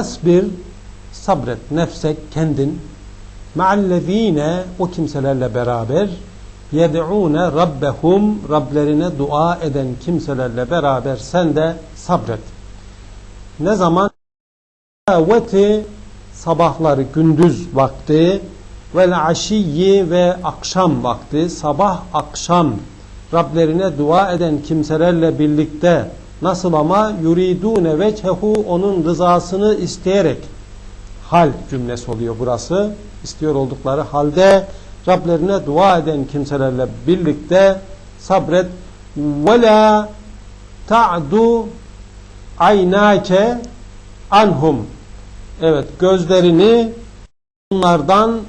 Esbir sabret nefsek kendin. Ma'allezine o kimselerle beraber. Yed'une rabbehum Rablerine dua eden kimselerle beraber sen de sabret. Ne zaman? Veti sabahları gündüz vakti. Vel aşiyyi ve akşam vakti. Sabah akşam. Rablerine dua eden kimselerle birlikte nasıl ama? Yuridune vechehu onun rızasını isteyerek hal cümlesi oluyor burası. İstiyor oldukları halde Rablerine dua eden kimselerle birlikte sabret. Ve la ta'du aynake anhum. Evet gözlerini onlardan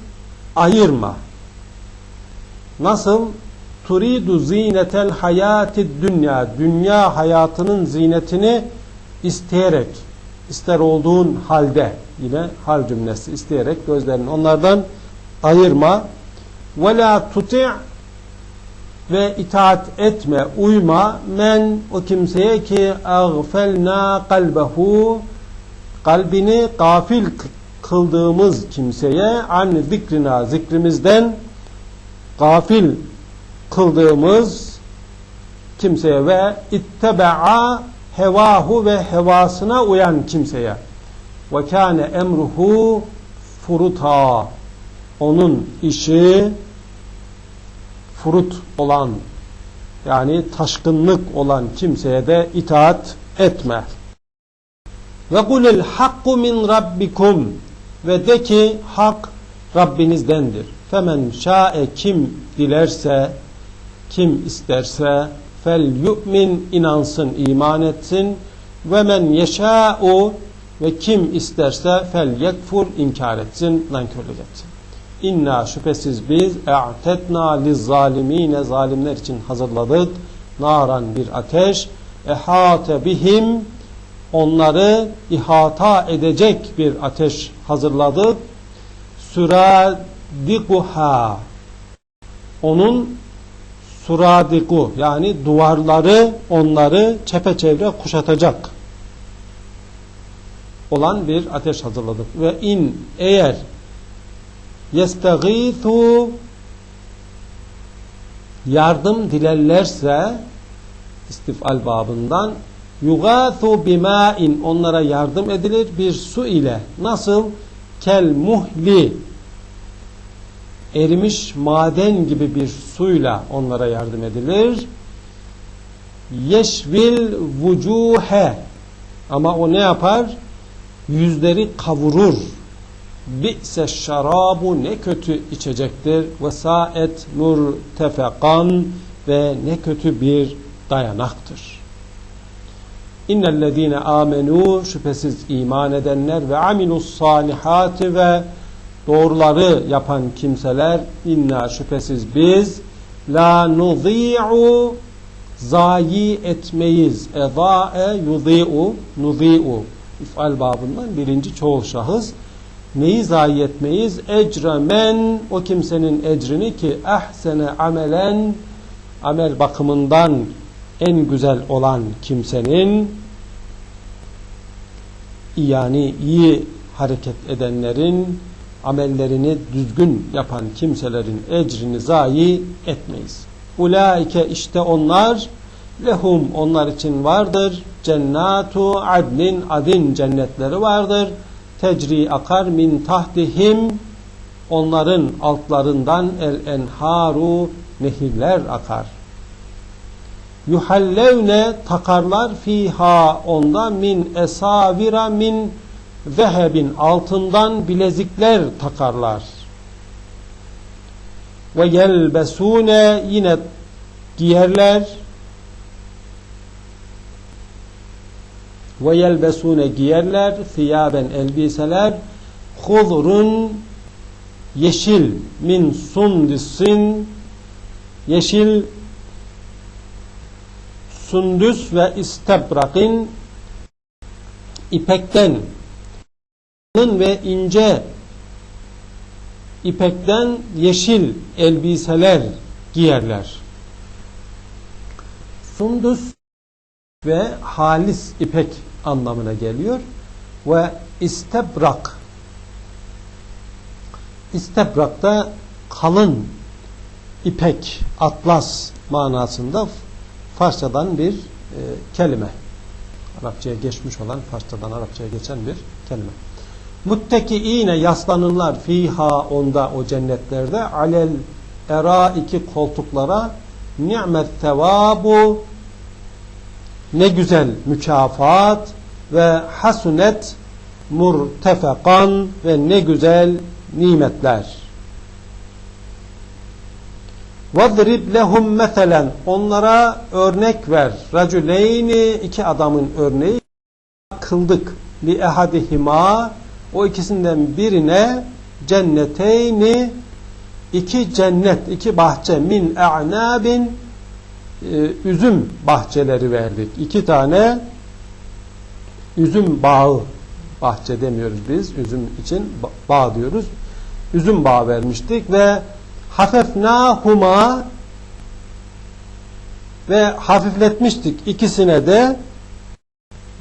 ayırma. Nasıl turidu zinetel hayati dünya dünya hayatının zinetini isteyerek ister olduğun halde yine hal cümlesi isteyerek gözlerini onlardan ayırma. ve la tuti' ve itaat etme uyma. Men o kimseye ki agfelna kalbehu kalbini gafil kıldığımız kimseye an zikrina zikrimizden gafil kıldığımız kimseye ve itteba'a hevahu ve hevasına uyan kimseye ve kâne emruhu furuta onun işi furut olan yani taşkınlık olan kimseye de itaat etme. Ve kulil hakku min rabbikum ve de ki hak Rabbinizdendir. Femen şae kim dilerse kim isterse fel yu'min inansın iman etsin. Ve men yeşâ'u ve kim isterse fel yekfur inkar etsin nankörlük etsin. İnna şüphesiz biz e'tetna liz zalimine zalimler için hazırladık. Naran bir ateş. Ehate bihim onları ihata edecek bir ateş hazırladık. Süradikuha onun suradiku yani duvarları onları çepeçevre kuşatacak olan bir ateş hazırladık. Ve in eğer yestegîthû yardım dilerlerse istifal babından yugâthû bimâin onlara yardım edilir. Bir su ile nasıl? Kel muhli erimiş maden gibi bir suyla onlara yardım edilir. Yeşvil vucuhe. Ama o ne yapar? Yüzleri kavurur. Bi'se şarabu ne kötü içecektir. Ve saet murtefekan ve ne kötü bir dayanaktır. İnnellezine amenu şüphesiz iman edenler ve amilus salihati ve doğruları yapan kimseler inna şüphesiz biz la nuzi'u zayi etmeyiz. Edae yuzi'u nuzi'u ifal babından birinci çoğul şahıs neyi zayi etmeyiz? Ecre men o kimsenin ecrini ki ehsene amelen amel bakımından en güzel olan kimsenin yani iyi hareket edenlerin amellerini düzgün yapan kimselerin ecrini zayi etmeyiz. Ulaike işte onlar lehum onlar için vardır. Cennatu adnin adin cennetleri vardır. Tecri akar min tahtihim onların altlarından el enharu nehirler akar. Yuhallevne takarlar fiha onda min esavira min zehebin altından bilezikler takarlar. Ve yelbesune yine giyerler. Ve yelbesune giyerler thiyaben elbiseler. Hudrun yeşil min sundisin. Yeşil sundüs ve istebrakin ipekten ve ince ipekten yeşil elbiseler giyerler. Sundus ve halis ipek anlamına geliyor ve istebrak istebrak da kalın ipek, atlas manasında Farsçadan bir e, kelime. Arapçaya geçmiş olan, Farsçadan Arapçaya geçen bir kelime. Muttekiine yaslanırlar fiha onda o cennetlerde alel era iki koltuklara ni'met sevabu ne güzel mükafat ve hasunet murtefekan ve ne güzel nimetler. وَضْرِبْ لَهُمْ meselen Onlara örnek ver. Raculeyni iki adamın örneği kıldık. Li ehadihima o ikisinden birine cenneteyni iki cennet, iki bahçe min e'nabin e, üzüm bahçeleri verdik. İki tane üzüm bağı bahçe demiyoruz biz. Üzüm için bağ diyoruz. Üzüm bağı vermiştik ve hafefnahuma ve hafifletmiştik ikisine de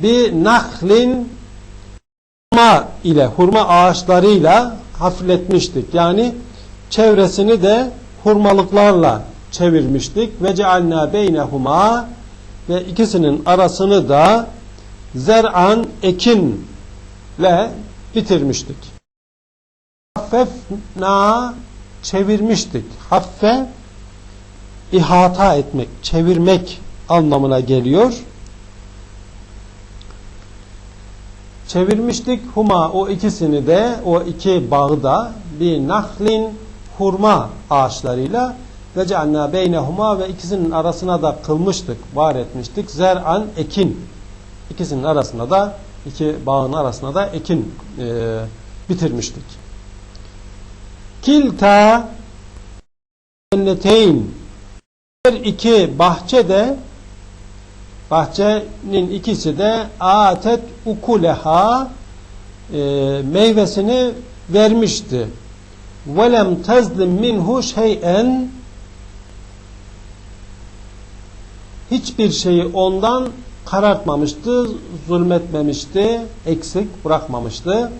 bir nahlin hurma ile hurma ağaçlarıyla hafifletmiştik. Yani çevresini de hurmalıklarla çevirmiştik. Ve cealna beynehuma ve ikisinin arasını da zer'an ekinle bitirmiştik. Hafefna çevirmiştik. Haffe ihata etmek, çevirmek anlamına geliyor. Çevirmiştik huma o ikisini de o iki bağı bir nahlin hurma ağaçlarıyla ve cealna beynehuma ve ikisinin arasına da kılmıştık, var etmiştik. Zer'an ekin. İkisinin arasına da iki bağın arasına da ekin e, bitirmiştik. Kilta cenneteyn her iki bahçe de bahçenin ikisi de atet ukuleha e, meyvesini vermişti. Velem tezlim minhu şeyen hiçbir şeyi ondan karartmamıştı, zulmetmemişti, eksik bırakmamıştı.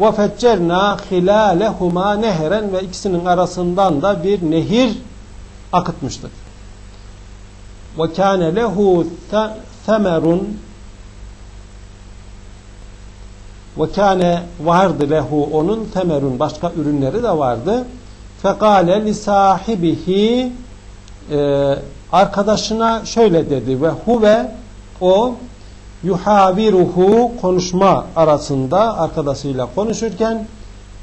وَفَجَّرْنَا خِلَالَهُمَا neheren ve ikisinin arasından da bir nehir akıtmıştık. ve kâne lehu semerun ve kâne vardı lehu onun temerun. Başka ürünleri de vardı. Fekale li sahibihi e, arkadaşına şöyle dedi ve huve o yuhaviruhu konuşma arasında arkadaşıyla konuşurken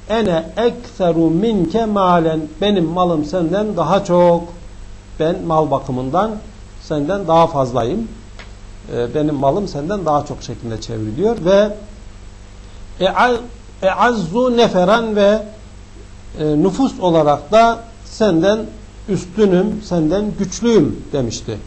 ene ekseru minke malen benim malım senden daha çok. Ben mal bakımından senden daha fazlayım e, benim malım senden daha çok şeklinde çevriliyor ve e'azzu neferan ve e, nüfus olarak da senden üstünüm, senden güçlüyüm demişti.